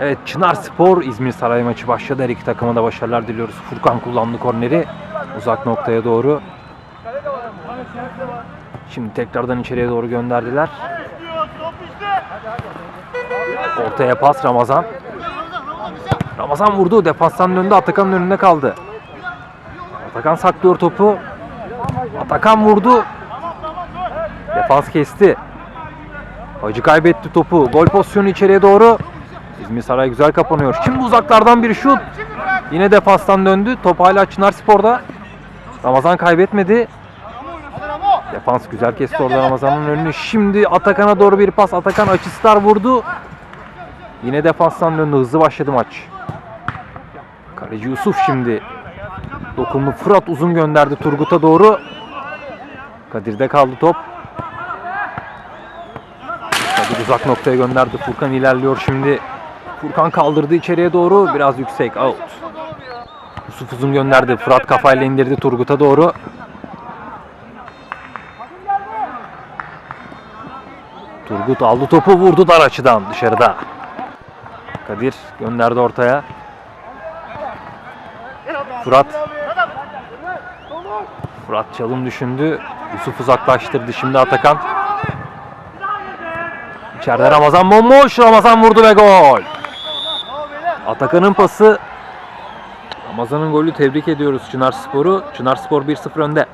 Evet Çınar Spor İzmir Saray maçı başladı. Her iki takıma da başarılar diliyoruz. Furkan kullandı korneri. Uzak noktaya doğru. Şimdi tekrardan içeriye doğru gönderdiler. Ortaya pas Ramazan. Ramazan vurdu. Defanstan döndü. Atakan'ın önünde kaldı. Atakan saklıyor topu. Atakan vurdu. Defans kesti. Hacı kaybetti topu. Gol pozisyonu içeriye doğru. İzmir Saray güzel kapanıyor. Şimdi uzaklardan bir şut. Yine defanstan döndü. Top hala Çınar Spor'da. Ramazan kaybetmedi. Defans güzel kesti orada Ramazan'ın önünü. Şimdi Atakan'a doğru bir pas. Atakan açıstar vurdu. Yine defanstan döndü. Hızlı başladı maç. Kaleci Yusuf şimdi. Dokundu. Fırat uzun gönderdi Turgut'a doğru. Kadir'de kaldı top. Kadir uzak noktaya gönderdi. Furkan ilerliyor şimdi. Furkan kaldırdı içeriye doğru. Biraz yüksek. Out. Yusuf uzun gönderdi. Fırat kafayla indirdi Turgut'a doğru. Turgut aldı topu vurdu dar açıdan dışarıda. Kadir gönderdi ortaya. Fırat. Fırat çalım düşündü. Yusuf uzaklaştırdı. Şimdi Atakan. İçeride Ramazan bomboş. Ramazan vurdu ve gol. Atakan'ın pası. Ramazan'ın golü tebrik ediyoruz Çınar Spor'u. Çınar Spor 1-0 önde.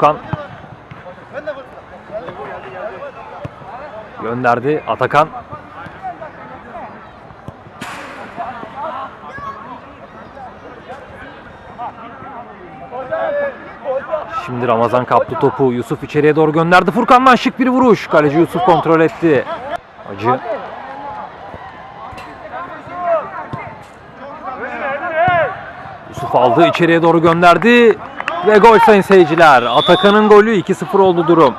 Furkan gönderdi Atakan. Şimdi Ramazan kaptı topu. Yusuf içeriye doğru gönderdi. Furkan'dan şık bir vuruş. Kaleci Yusuf kontrol etti. Acı. Yusuf aldı içeriye doğru gönderdi. Ve gol sayın seyirciler. Atakan'ın golü 2-0 oldu durum.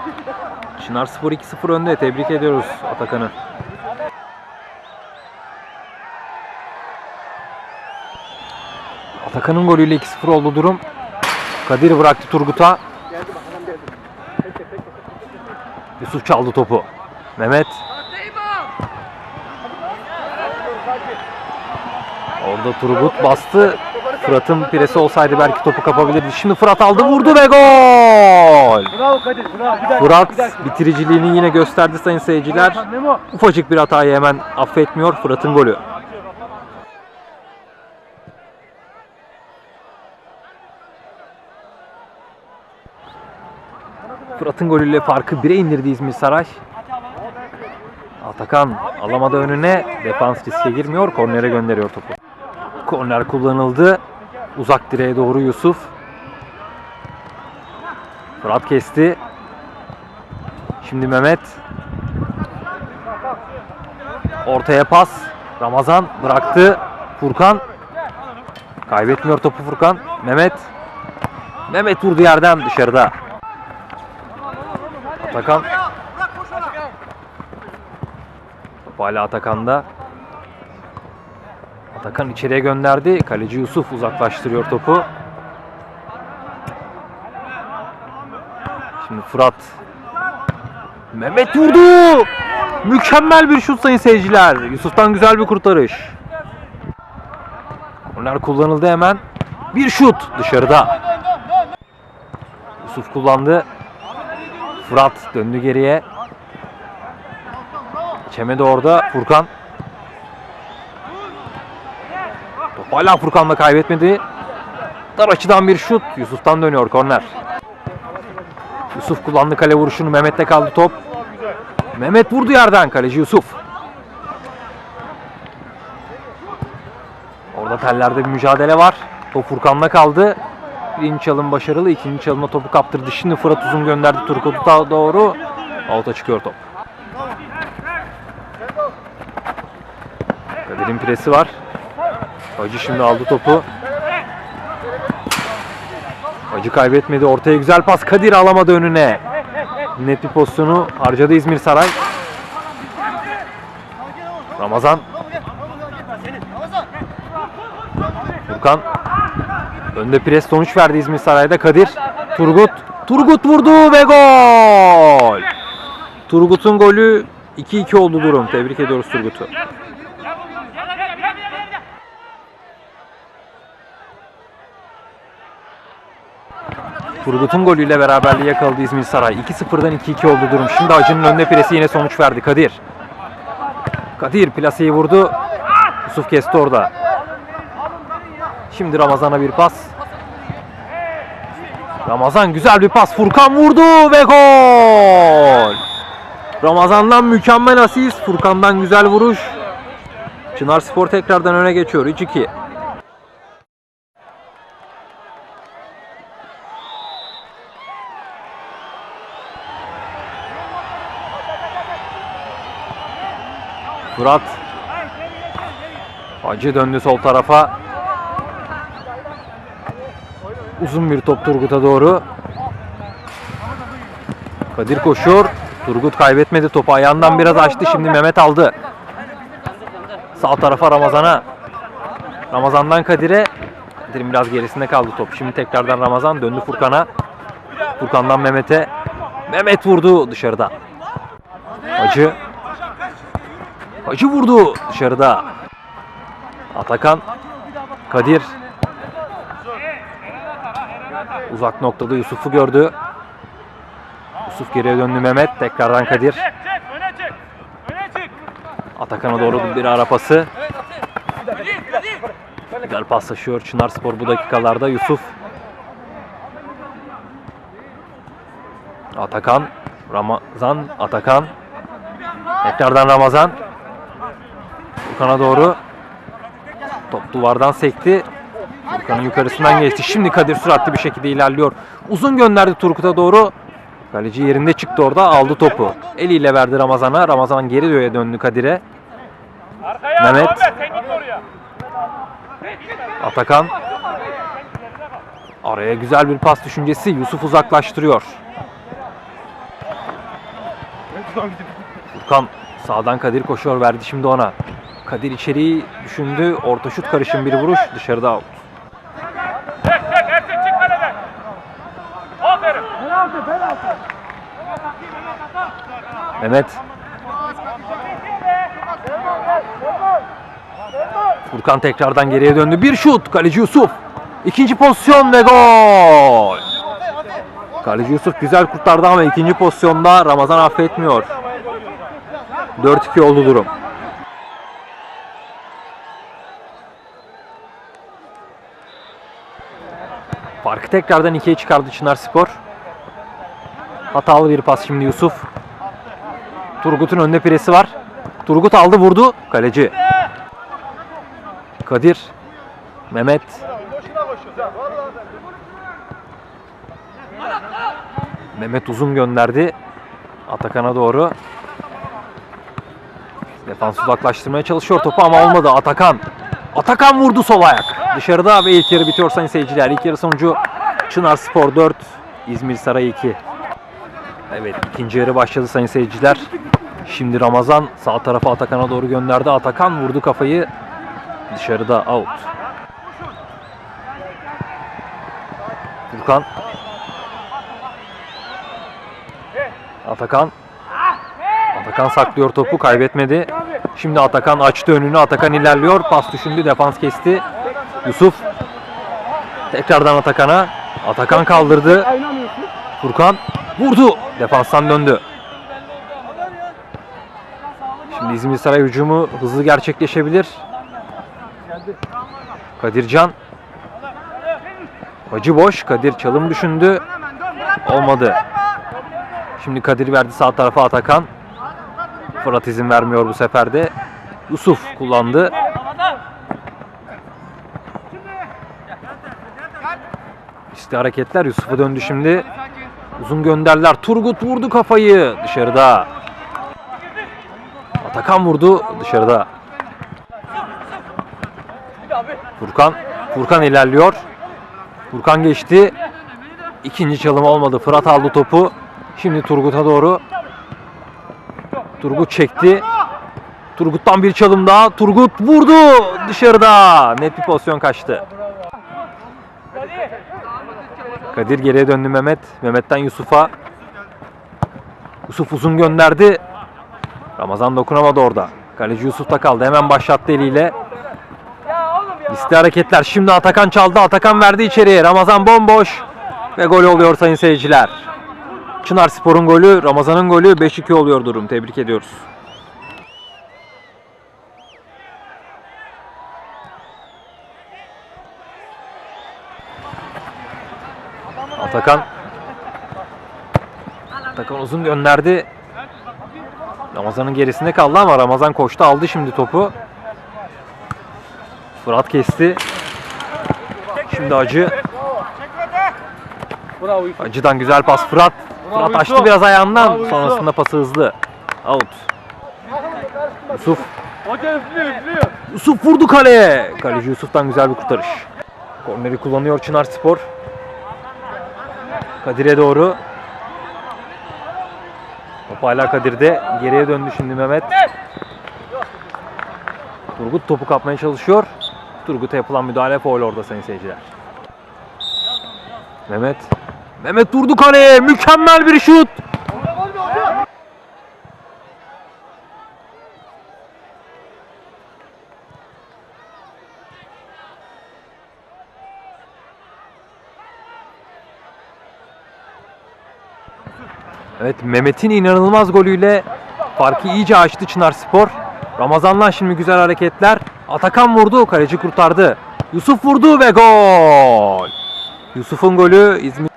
Çınar Spor 2-0 önde. Tebrik ediyoruz Atakan'ı. Atakan'ın golüyle 2-0 oldu durum. Kadir bıraktı Turgut'a. Yusuf çaldı topu. Mehmet. Orada Turgut bastı. Fırat'ın piresi olsaydı belki topu kapabilirdi. Şimdi Fırat aldı vurdu ve gol. Bravo Kadir. Bravo. Bir dakika. Fırat bir dakika. bitiriciliğini yine gösterdi sayın seyirciler. Ufacık bir hatayı hemen affetmiyor Fırat'ın golü. Fırat'ın golüyle farkı 1'e indirdi İzmir Saray. Atakan alamadı önüne. Defans riske girmiyor. Kornere gönderiyor topu. Korner kullanıldı. Uzak direğe doğru Yusuf. Fırat kesti. Şimdi Mehmet. Ortaya pas. Ramazan bıraktı. Furkan. Kaybetmiyor topu Furkan. Mehmet. Mehmet vurdu yerden dışarıda. Atakan. Top hala Atakan'da. Atakan içeriye gönderdi. Kaleci Yusuf uzaklaştırıyor topu. Şimdi Fırat. Mehmet vurdu. Mükemmel bir şut sayın seyirciler. Yusuf'tan güzel bir kurtarış. Korner kullanıldı hemen. Bir şut dışarıda. Yusuf kullandı. Fırat döndü geriye. Çemedi orada Furkan. Top hala Furkan'la kaybetmedi. Dar açıdan bir şut. Yusuf'tan dönüyor korner. Yusuf kullandı kale vuruşunu. Mehmet'te kaldı top. Mehmet vurdu yerden kaleci Yusuf. Orada tellerde bir mücadele var. Top Furkan'la kaldı. Birinci çalım başarılı. ikinci çalımda topu kaptırdı. Şimdi Fırat uzun gönderdi Turgut'a doğru. Out'a çıkıyor top. Kadir'in presi var. Hacı şimdi aldı topu. Hacı kaybetmedi. Ortaya güzel pas. Kadir alamadı önüne. Net bir pozisyonu harcadı İzmir Saray. Ramazan. Furkan. Önde pres sonuç verdi İzmir Saray'da. Kadir. Turgut. Turgut vurdu ve gol. Turgut'un golü 2-2 oldu durum. Tebrik ediyoruz Turgut'u. Turgut'un golüyle beraberliği yakaladı İzmir Saray. 2-0'dan 2-2 oldu durum. Şimdi Acı'nın önüne presi yine sonuç verdi. Kadir. Kadir plaseyi vurdu. Yusuf kesti orada. Şimdi Ramazan'a bir pas. Ramazan güzel bir pas. Furkan vurdu ve gol. Ramazan'dan mükemmel asist. Furkan'dan güzel vuruş. Çınar Spor tekrardan öne geçiyor. 3-2. Fırat. Hacı döndü sol tarafa. Uzun bir top Turgut'a doğru. Kadir koşuyor. Turgut kaybetmedi topu. Ayağından biraz açtı. Şimdi Mehmet aldı. Sağ tarafa Ramazan'a. Ramazan'dan Kadir'e. Kadir'in biraz gerisinde kaldı top. Şimdi tekrardan Ramazan döndü Furkan'a. Furkan'dan Mehmet'e. Mehmet vurdu dışarıda. Hacı. Hacı vurdu dışarıda. Atakan. Kadir. Uzak noktada Yusuf'u gördü. Yusuf geriye döndü Mehmet. Tekrardan Kadir. Atakan'a doğru bir ara pası. Güzel paslaşıyor Çınar Spor bu dakikalarda. Yusuf. Atakan. Ramazan. Atakan. Tekrardan Ramazan. Furkan'a doğru. Top duvardan sekti. Furkan'ın yukarısından geçti. Şimdi Kadir süratli bir şekilde ilerliyor. Uzun gönderdi Turgut'a doğru. Kaleci yerinde çıktı orada aldı topu. Eliyle verdi Ramazan'a. Ramazan geri döye döndü Kadir'e. Mehmet. Atakan. Araya güzel bir pas düşüncesi. Yusuf uzaklaştırıyor. Furkan sağdan Kadir koşuyor verdi şimdi ona. Kadir içeriği düşündü. Orta şut karışım bir vuruş dışarıda out. Mehmet. Furkan tekrardan geriye döndü. Bir şut. Kaleci Yusuf. İkinci pozisyon ve gol. Kaleci Yusuf güzel kurtardı ama ikinci pozisyonda Ramazan affetmiyor. 4-2 oldu durum. Farkı tekrardan ikiye çıkardı Çınar Spor. Hatalı bir pas şimdi Yusuf. Turgut'un önünde presi var. Turgut aldı vurdu. Kaleci. Kadir. Mehmet. Mehmet uzun gönderdi. Atakan'a doğru. Defans uzaklaştırmaya çalışıyor topu ama olmadı. Atakan. Atakan vurdu sol ayak. Dışarıda ve ilk yarı bitiyor sayın seyirciler. İlk yarı sonucu Çınar Spor 4, İzmir Saray 2. Evet ikinci yarı başladı sayın seyirciler. Şimdi Ramazan sağ tarafa Atakan'a doğru gönderdi. Atakan vurdu kafayı. Dışarıda out. Furkan. Atakan. Atakan saklıyor topu kaybetmedi. Şimdi Atakan açtı önünü. Atakan ilerliyor. Pas düşündü. Defans kesti. Yusuf. Tekrardan Atakan'a. Atakan kaldırdı. Furkan vurdu. Defanstan döndü. Şimdi İzmir Saray hücumu hızlı gerçekleşebilir. Kadircan. Hacı boş. Kadir çalım düşündü. Olmadı. Şimdi Kadir verdi sağ tarafa Atakan. Fırat izin vermiyor bu sefer de. Yusuf kullandı. İşte hareketler Yusuf'a döndü şimdi. Uzun gönderler. Turgut vurdu kafayı dışarıda. Atakan vurdu dışarıda. Furkan. Furkan ilerliyor. Furkan geçti. İkinci çalım olmadı. Fırat aldı topu. Şimdi Turgut'a doğru. Turgut çekti. Turgut'tan bir çalım daha. Turgut vurdu dışarıda. Net bir pozisyon kaçtı. Kadir geriye döndü Mehmet. Mehmet'ten Yusuf'a. Yusuf uzun gönderdi. Ramazan dokunamadı orada. Kaleci Yusuf'ta kaldı. Hemen başlattı eliyle. Liste hareketler. Şimdi Atakan çaldı. Atakan verdi içeriye. Ramazan bomboş. Ve gol oluyor sayın seyirciler. Çınar Spor'un golü, Ramazan'ın golü 5-2 oluyor durum. Tebrik ediyoruz. Atakan Atakan uzun gönderdi. Ramazan'ın gerisinde kaldı ama Ramazan koştu aldı şimdi topu. Fırat kesti. Şimdi Acı. Acı'dan güzel pas Fırat. Fırat açtı biraz ayağından. Sonrasında pası hızlı. Out. Yusuf. Yusuf vurdu kaleye. Kaleci Yusuf'tan güzel bir kurtarış. Korneri kullanıyor Çınar Spor. Kadir'e doğru. Top hala Kadir'de. Geriye döndü şimdi Mehmet. Turgut topu kapmaya çalışıyor. Turgut'a yapılan müdahale foul orada sayın seyirciler. Mehmet. Mehmet vurdu kaleye. Mükemmel bir şut. Evet Mehmet'in inanılmaz golüyle farkı iyice açtı Çınar Spor. Ramazan'dan şimdi güzel hareketler. Atakan vurdu, kaleci kurtardı. Yusuf vurdu ve gol. Yusuf'un golü İzmir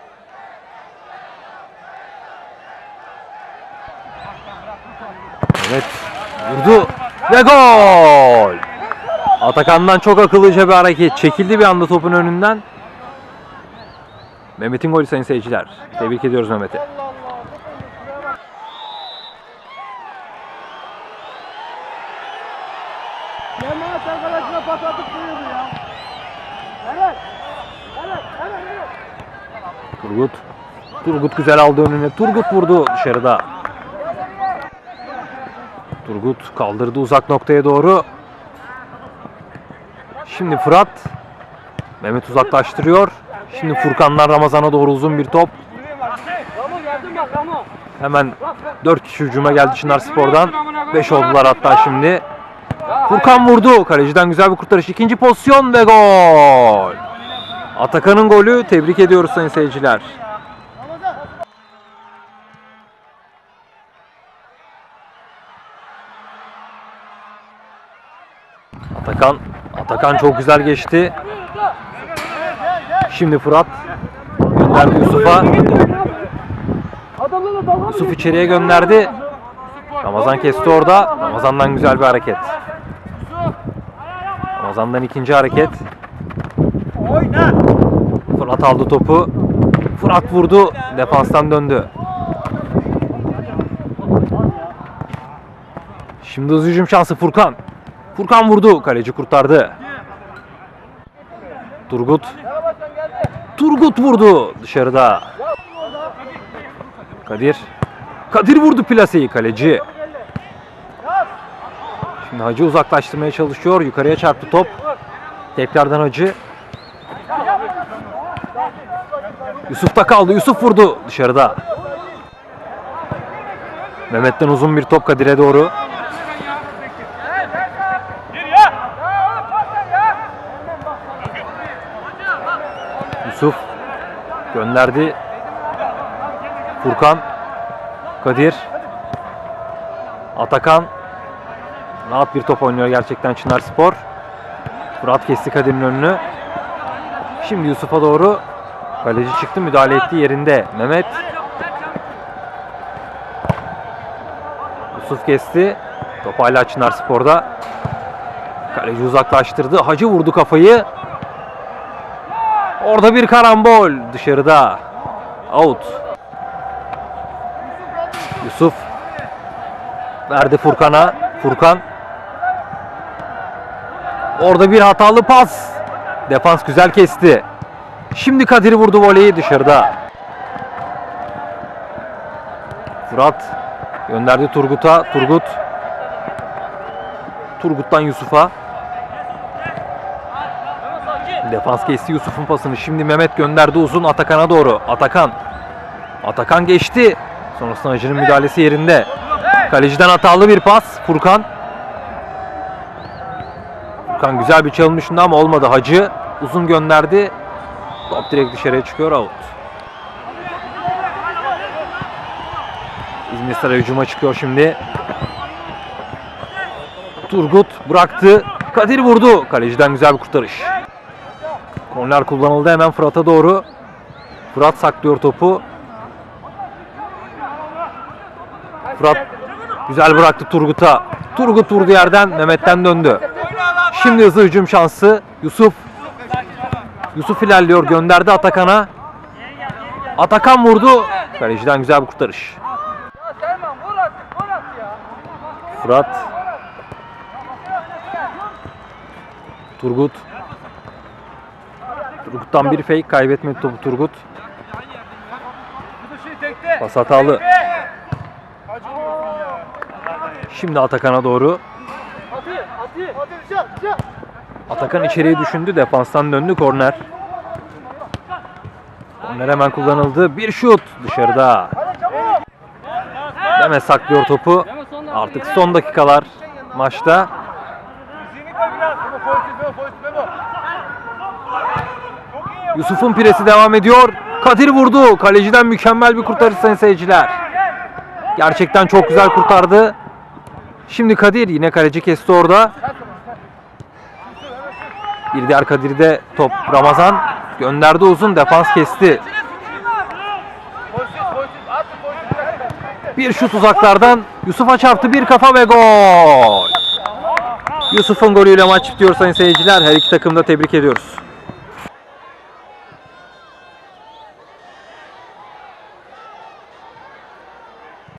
Evet vurdu ve gol. Atakan'dan çok akıllıca bir hareket. Çekildi bir anda topun önünden. Mehmet'in golü sayın seyirciler. Tebrik ediyoruz Mehmet'i. Kemal sen kalesine pas atıp duruyordu ya. Evet. Evet. Evet. Evet. Turgut. Turgut güzel aldı önüne. Turgut vurdu dışarıda. Turgut kaldırdı uzak noktaya doğru. Şimdi Fırat. Mehmet uzaklaştırıyor. Şimdi Furkan'dan Ramazan'a doğru uzun bir top. Hemen 4 kişi hücuma geldi Çınar Spor'dan. 5 oldular hatta şimdi. Furkan vurdu. Kaleciden güzel bir kurtarış. İkinci pozisyon ve gol. Atakan'ın golü. Tebrik ediyoruz sayın seyirciler. Atakan Atakan çok güzel geçti. Şimdi Fırat gönderdi Yusuf'a. Yusuf içeriye gönderdi. Ramazan kesti orada. Ramazan'dan güzel bir hareket. Ramazan'dan ikinci hareket. Fırat aldı topu. Fırat vurdu. Defanstan döndü. Şimdi hızlı hücum şansı Furkan. Furkan vurdu. Kaleci kurtardı. Turgut. Turgut vurdu dışarıda. Kadir. Kadir vurdu plaseyi kaleci. Şimdi Hacı uzaklaştırmaya çalışıyor. Yukarıya çarptı top. Tekrardan Hacı. Yusuf'ta kaldı. Yusuf vurdu dışarıda. Mehmet'ten uzun bir top Kadir'e doğru. Yusuf gönderdi. Furkan. Kadir. Atakan. Rahat bir top oynuyor gerçekten Çınar Spor. Fırat kesti Kadir'in önünü. Şimdi Yusuf'a doğru. Kaleci çıktı müdahale ettiği yerinde. Mehmet. Yusuf kesti. Top hala Çınar Spor'da. Kaleci uzaklaştırdı. Hacı vurdu kafayı. Orada bir karambol dışarıda. Out. Yusuf verdi Furkan'a. Furkan. Orada bir hatalı pas. Defans güzel kesti. Şimdi Kadir vurdu voleyi dışarıda. Fırat gönderdi Turgut'a. Turgut. Turgut'tan Yusuf'a. Defans kesti Yusuf'un pasını. Şimdi Mehmet gönderdi uzun Atakan'a doğru. Atakan. Atakan geçti. Sonrasında Hacı'nın müdahalesi yerinde. Kaleciden hatalı bir pas. Furkan. Furkan güzel bir çalım ama olmadı. Hacı uzun gönderdi. Top direkt dışarıya çıkıyor out. İzmir Saray hücuma çıkıyor şimdi. Turgut bıraktı. Kadir vurdu. Kaleciden güzel bir kurtarış. Korner kullanıldı hemen Fırat'a doğru. Fırat saklıyor topu. Fırat güzel bıraktı Turgut'a. Turgut vurdu yerden Mehmet'ten döndü. Şimdi hızlı hücum şansı. Yusuf. Yusuf ilerliyor gönderdi Atakan'a. Atakan vurdu. Kaleciden güzel bir kurtarış. Fırat. Turgut. Turgut'tan bir fake kaybetmedi topu Turgut. Pas hatalı. Şimdi Atakan'a doğru. Hadi hadi. Hadi. Atakan içeriye düşündü. Defanstan döndü. Korner. Korner hemen kullanıldı. Bir şut dışarıda. Demet saklıyor topu. Artık son dakikalar maçta. Yusuf'un piresi devam ediyor. Kadir vurdu. Kaleciden mükemmel bir kurtarış sayın seyirciler. Gerçekten çok güzel kurtardı. Şimdi Kadir yine kaleci kesti orada. Bir diğer Kadir'de top Ramazan gönderdi uzun defans kesti. Bir şut uzaklardan Yusuf'a çarptı bir kafa ve gol. Yusuf'un golüyle maç bitiyor sayın seyirciler. Her iki takımı da tebrik ediyoruz.